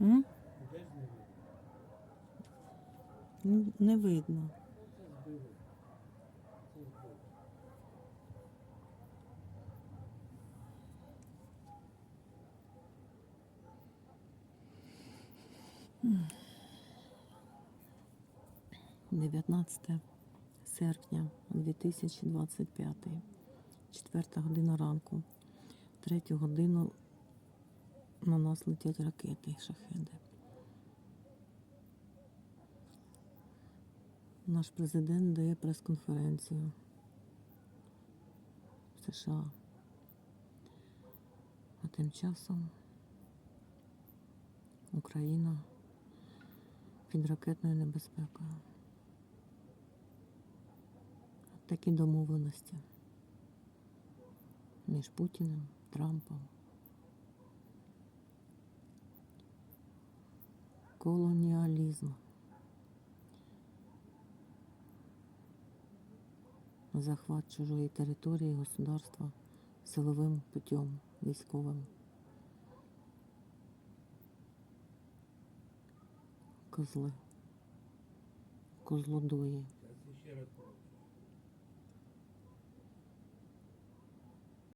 М? Не видно? Н- Не видно. 19 серпня 2025, 4 година ранку. Третю годину на нас летять ракети і шахеди. Наш президент дає прес-конференцію в США. А тим часом Україна під ракетною небезпекою. Такі домовленості між Путіним, Трампом. Колоніалізм. Захват чужої території государства силовим путем військовим. Козли. Козлодої.